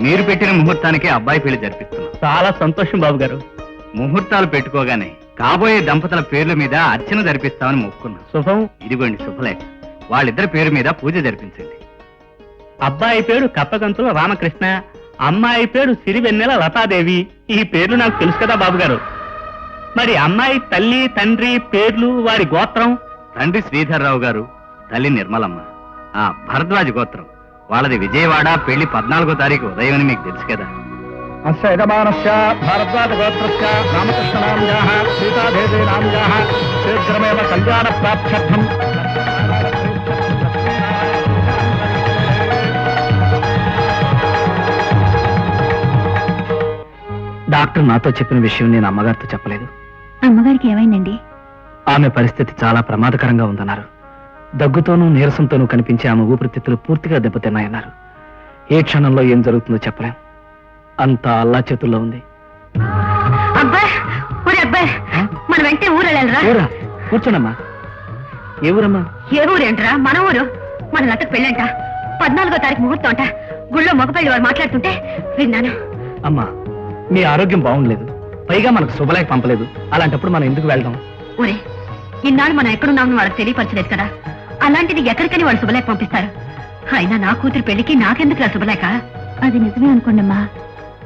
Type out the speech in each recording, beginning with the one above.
మీరు పెట్టిన ముహూర్తానికి అబ్బాయి పెళ్ళి జరిపిస్తున్నాం. చాలా సంతోషం బాబు గారు ముహూర్తాలు పెట్టుకోగానే కాబోయే దంపతుల పేర్ల మీద అర్చన జరిపిస్తామని మొక్కున్నాం. శుభం. ఇదిగోండి శుభలేఖ వాళ్ళిద్దరి పేరు మీద పూజ జరిపించండి. అబ్బాయి పేరు కప్పగంతుల రామకృష్ణ అమ్మాయి పేరు సిరివెన్నెల లతాదేవి. ఈ పేర్లు నాకు తెలుసు కదా బాబు గారు మరి అమ్మాయి తల్లి తండ్రి పేర్లు వారి గోత్రం? తండ్రి శ్రీధర్రావు గారు తల్లి నిర్మలమ్మ. ఆ భరద్వాజ్ గోత్రం. వాళ్ళది విజయవాడ పెళ్ళి పద్నాలుగో తారీఖు ఉదయం అని మీకు తెలుసు కదా. అస్య యజమానస్య భారద్వాజ గోత్రస్య రామకృష్ణ నామ్యాః సీతాదేవి నామ్యాః శీఘ్రమేవ కళ్యాణ ప్రాప్త్యర్థం డాక్టర్ నాతో చెప్పిన విషయం నేను అమ్మగారితో చెప్పలేదు. అమ్మగారికి ఏమైందండి? ఆమె పరిస్థితి చాలా ప్రమాదకరంగా ఉందన్నారు. దగ్గుతోనూ నీరసంతోనూ కనిపించే ఆమె ఊపిరితిత్తులు పూర్తిగా దెబ్బతిన్నాయన్నారు. ఏ క్షణంలో ఏం జరుగుతుందో చెప్పలేం. అంతా అల్లా చేతుల్లో ఉంది. మన వెంటనే ఊరు వెళ్ళాలిరా ఊరా? కూర్చోనమ్మా. ఏ ఊరమ్మా? ఏ ఊరేంట్రా? మన ఊరు? మన లతకు పెళ్ళంట. పద్నాలుగో తారీఖు ముహూర్తం అంట గుళ్ళో మగపల్లి వారు మాట్లాడుతుంటే విన్నాను. అమ్మా మీ ఆరోగ్యం బాగుండలేదు. పైగా మనకు శుభలేఖ పంపలేదు. అలాంటప్పుడు మనం ఎందుకు వెళ్దాం? ఊరే ఇన్నాళ్ళు మనం ఎక్కడున్నామని వాళ్ళకి తెలియపరచలేదు కదా. అలాంటిది ఎక్కడికని వాళ్ళు శుభలేఖ పంపిస్తారు. అయినా నా కూతురు పెళ్ళికి నాకెందుకు శుభలేఖ? అది నిజమే అనుకోండమ్మా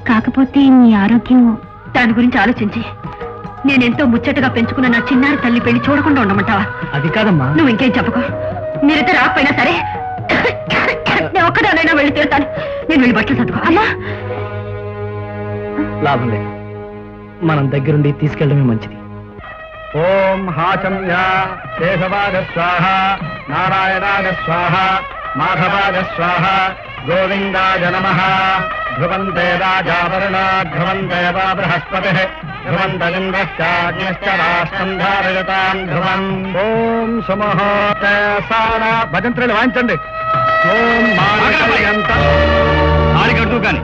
కాకపోతే మీ ఆరోగ్యం దాని గురించి ఆలోచించి. నేనెంతో ముచ్చటగా పెంచుకున్న నా చిన్నారి తల్లి పెళ్ళి చూడకుండా ఉండమంటావా? అది కాదమ్మా. నువ్వు ఇంకేం చెప్పుకో. మీరైతే రాకపోయినా సరే నేను ఒక్కదానైనా వెళ్ళి తీరుతాను. నేను వెళ్ళి బట్టలు సర్దుకో. అమ్మా! లాభం లేదు. మనం దగ్గరుండి తీసుకెళ్ళడమే మంచిది. ఓం హాచమ్య కేశవాగ స్వాహ నారాయణాగ స్వాహ మాధవాగ స్వాహ గోవిందాయ నమ. ధ్రువంతే రాజావరుణ ధ్రువంతే వా బృహస్పతి. ధ్రువంతలింగశ్చాగ్నిశ్చ రాష్ట్రం ధారయతాం ధ్రువం. ఓం సుమహోత సార భజంత్రులు వాయించండి. ఓం మానవయంత తాళి కట్టు కానీ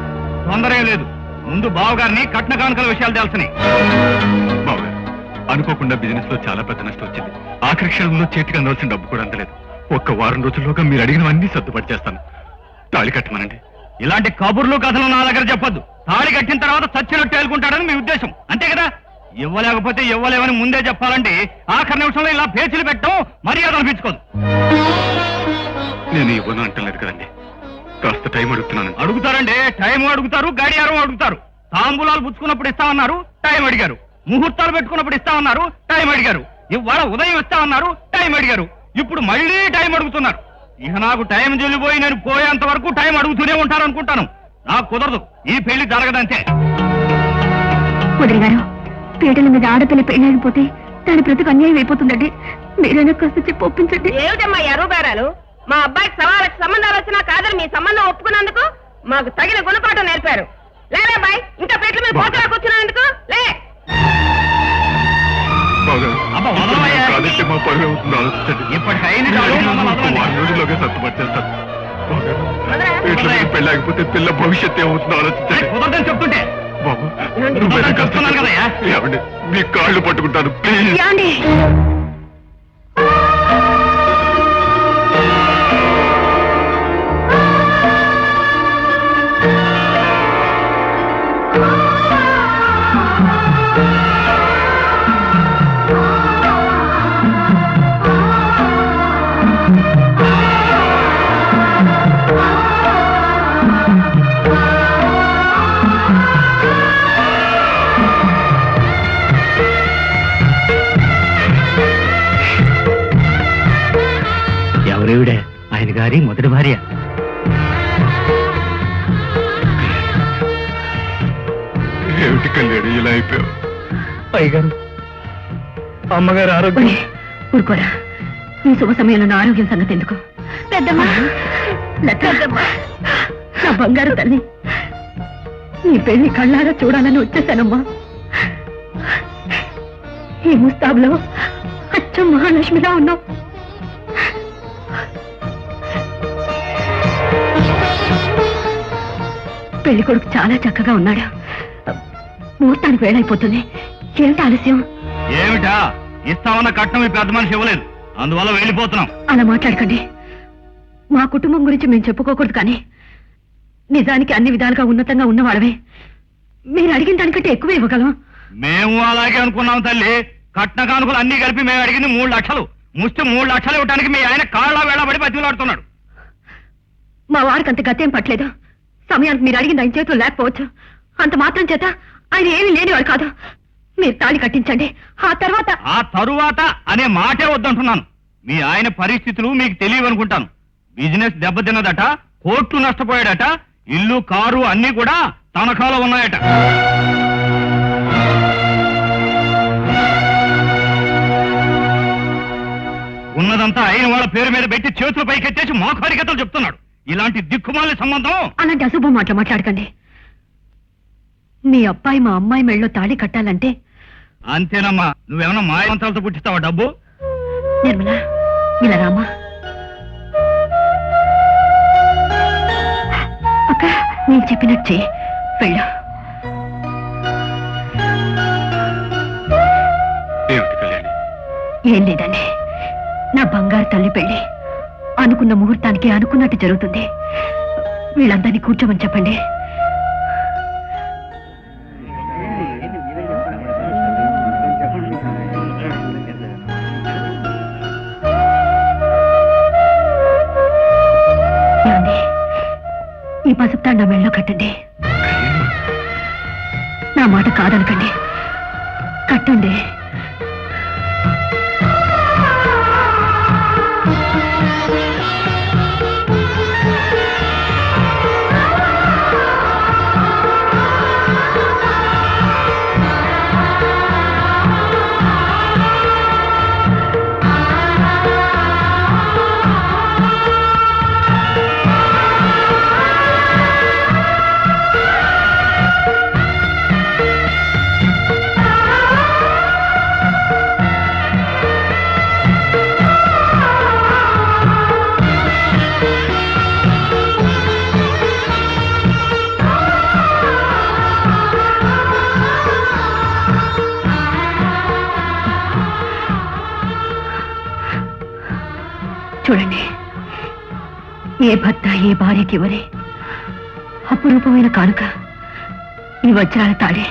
తొందర ఏం లేదు. ముందు బావగారిని కట్న కానుకల విషయాలు తెలుసుని బావగారు అనుకోకుండా బిజినెస్లో చాలా పెద్ద నష్టం వచ్చింది. ఆఖరి క్షణంలో చేతికి అందవలసిన డబ్బు కూడా అందలేదు. ఒక్క వారం రోజుల్లోగా మీరు అడిగినవన్నీ సర్దుబాటు చేస్తాను. తాళి కట్టమనండి. ఇలాంటి కబుర్లు కథలు నా దగ్గర చెప్పొద్దు. తాళి కట్టిన తర్వాత చచ్చినట్టు ఏలుకుంటాడని మీ ఉద్దేశం. అంతే కదా? ఇవ్వలేకపోతే ఇవ్వలేమని ముందే చెప్పాలంటే ఆఖరి నిమిషంలో ఇలా పేచీలు పెట్టడం మర్యాద అనిపించుకోదు. నేను ఇవ్వను అంటలేదు కదండి. కాస్త టైం అడుగుతున్నాను. అడుగుతారండి. టైం అడుగుతారు గడియారం అడుగుతారు. తాంబూలాలు పుచ్చుకున్నప్పుడు ఇస్తామన్నారు టైం అడిగారు. ముహూర్తాలు పెట్టుకున్నప్పుడు ఇస్తామన్నారు టైం అడిగారు. ఇవాళ ఉదయం ఇస్తామన్నారు టైం అడిగారు. ఇప్పుడు మళ్ళీ టైం అడుగుతున్నారు. ఇక నాకు టైం చెల్లిపోయి నేను పోయేంత వరకు టైం అడుగుతూనే ఉంటాను అనుకుంటాను. నాకు కుదరదు. ఈ పెళ్ళి జరగదంతే. గారు పీటల మీద ఆడపిల్ల పెళ్ళైపోతే దాని ప్రతికి అన్యాయం అయిపోతుందండి. మీరైనా కాస్త చెప్పి ఒప్పించండి. ఏమిటమ్మా ఎరుబేరాలు మా అబ్బాయికి సవాళ్ళకి సంబంధాలు వచ్చినా కాదని మీ సంబంధం ఒప్పుకున్నందుకు మాకు తగిన గుణపాఠం నేర్పారు. లేలే బాయ్? ఇంకా పెట్ల మీద పోతలా కూర్చున్నందుకు? లే. కాదంటే మా పరువు అవుతుందో ఆలోచించండి మీకు పెళ్ళాకపోతే పిల్ల భవిష్యత్తు ఏమవుతుందో ఆలోచించండి. చెప్తుంటే? బాబు. ఏమండి మీ కాళ్ళు పట్టుకుంటాను ప్లీజ్. ఎవరేవిడే ఆయన గారి మొదటి భార్య. ఏమిటి కళ్యాణి ఇలా అయిపోయావు? అయ్యగారు అమ్మగారు ఆరోగ్యం. ఒరే, ఊరుకోరా. ఈ శుభ సమయంలో నా ఆరోగ్యం సంగతి ఎందుకు? పెద్దమ్మా నా బంగారు తల్లి. నీ పెళ్ళి కళ్ళారా చూడాలని వచ్చేసానమ్మా. ఈ ముస్తాబులో అచ్చం మహాలక్ష్మిలా ఉన్నావు. పెళ్ళి కొడుకు చాలా చక్కగా ఉన్నాడు. ముహూర్తానికి వేళైపోతుంది. ఏమిటి ఆలస్యం? ఏమిటా? ఇస్తామన్న కట్నం ఈ పెద్ద మనిషి ఇవ్వలేదు. అందువల్ల వెళ్ళిపోతున్నాం. అలా మాట్లాడకండి. మా కుటుంబం గురించి మేము చెప్పుకోకూడదు కానీ నిజానికి అన్ని విధాలుగా ఉన్నతంగా ఉన్నవాళ్ళవే మీరు అడిగిన దానికంటే ఎక్కువ ఇవ్వగలం. మేము అలాగే అనుకున్నాం తల్లి. కట్న కానుకలు అన్ని కలిపి మేము అడిగింది మూడు లక్షలు. ముష్టి మూడు లక్షలు ఇవ్వడానికి మీ ఆయన కాళ్ళ వేళబడి బతిలాడుతున్నాడు మా వారికి అంత గతేం పట్టలేదు. సమయానికి మీరు అడిగింది ఆయన చేతులు లేకపోవచ్చు. అంత మాత్రం చేత ఆయన ఏమీ లేనివాడు కాదు. మీరు తాళి కట్టించండి. ఆ తర్వాత ఆ తరువాత అనే మాటే వద్దంటున్నాను. మీ ఆయన పరిస్థితులు మీకు తెలియవనుకుంటాను. బిజినెస్ దెబ్బతిన్నదట కోట్లు నష్టపోయాడట ఇల్లు కారు అన్ని కూడా తనఖాలో ఉన్నాయట. ఉన్నదంతా అయిన వాళ్ళ పేరు మీద పెట్టి చేతులు పైకెత్తేసి మోకారికతలు చెప్తున్నాడు. ఇలాంటి దిక్కుమాలి సంబంధం? అలాంటి అశుభం మాటలు మాట్లాడకండి. మీ అబ్బాయి మా అమ్మాయి మెళ్ళలో తాళి కట్టాలంటే అంతేనమ్మా. నువ్వేమన్నా మాయమంత్రాలతో పుట్టిస్తావా డబ్బు? నిర్మల ఇలా రామా అక్క నేను చెప్పినట్టు చెయ్యి. వెళ్ళు. ఏమిటి కళ్యాణి? ఏం లేదండి. నా బంగారు తల్లి పెళ్ళి అనుకున్న ముహూర్తానికి అనుకున్నట్టు జరుగుతుంది. వీళ్ళందరినీ కూర్చోమని చెప్పండి. ఈ పసుపు తాడు నా కట్టండి. నా మాట కాదనకండి. కట్టండి. చూడండి. ఏ భర్త ఏ భార్యకి ఇవ్వరే అపురూపమైన కానుక ఈ వజ్రాల తాడే.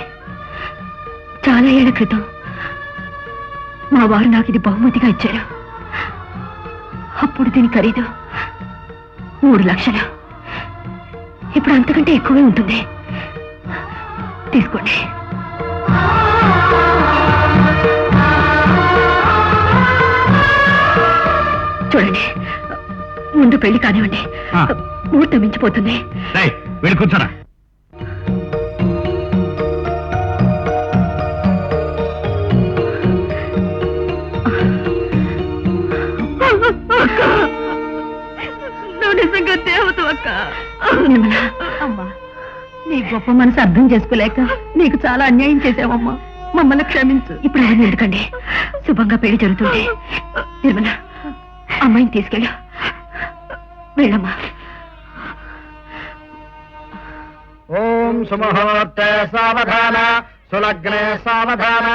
చాలా ఏళ్ళ క్రితం మా వారు నాకు ఇది బహుమతిగా ఇచ్చారు. అప్పుడు దీని ఖరీదు మూడు లక్షలు. ఇప్పుడు అంతకంటే ఎక్కువే ఉంటుంది. తీసుకోండి. ముందు పెళ్ళి కానివ్వండి. ఆ. ముహూర్తం మించిపోతుంది. రేయ్, వెళ్ళి కూర్చోరా. నువ్వు నిజంగా దేవత అక్క. అమ్మా నీ గొప్ప మనసు అర్థం చేసుకోలేక నీకు చాలా అన్యాయం చేసావమ్మా మమ్మల్ని క్షమించు. ఇప్పుడు అవన్నీ ఎందుకండి శుభంగా పెళ్ళి జరుగుతుంది. నిర్మల అమ్మాయిని తీసుకెళ్ళు. వెళ్ళమ్మా ఓం సుముహూర్తే సావధాన సులగ్నే సావధాన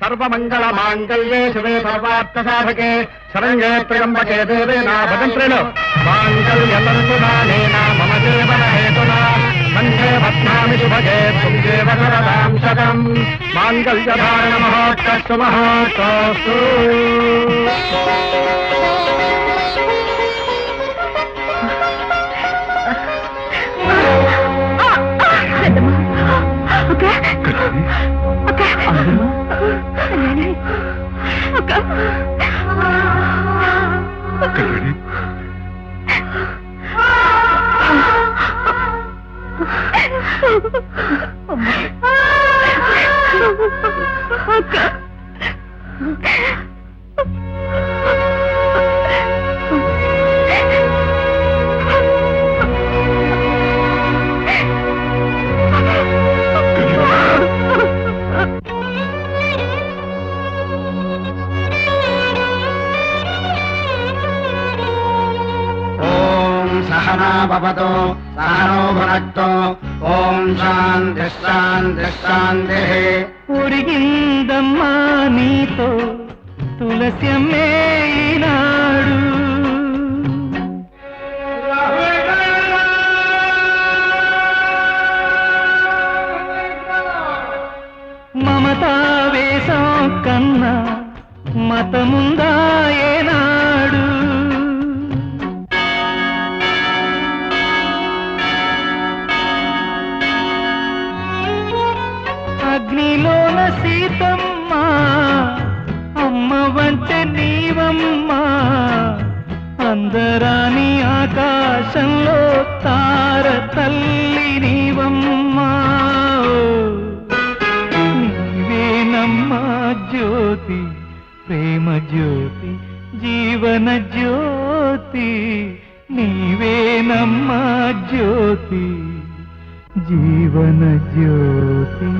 సర్వమంగళ మాంగళ్యే శివే సర్వార్థ సాధకే శరంగే త్రయంబకే దేవే నా భజంత్రిలో మాంగళ్యతంతునానేన మమ జీవన హేతునా కంఠే భద్నామి శుభగే తుంగే వరదాం శతం మాంగళ్యధారణ మహోత్సవ సహనా భవతు సహనో భునక్తు ఓం శాంతి శాంతి శాంతి. ఉరిగిందమ్మా నీతో తులసమ్మే ఈనాడు. అగ్నిలోన సీతమ్మ అమ్మ వంటే నీవమ్మ. అందరాని ఆకాశంలో తార తల్లి నీవమ్మా. నీవేనమ్మా జ్యోతి ప్రేమ జ్యోతి జీవన జ్యోతి. నీవేనమ్మా జ్యోతి. జీవన జ్యోతి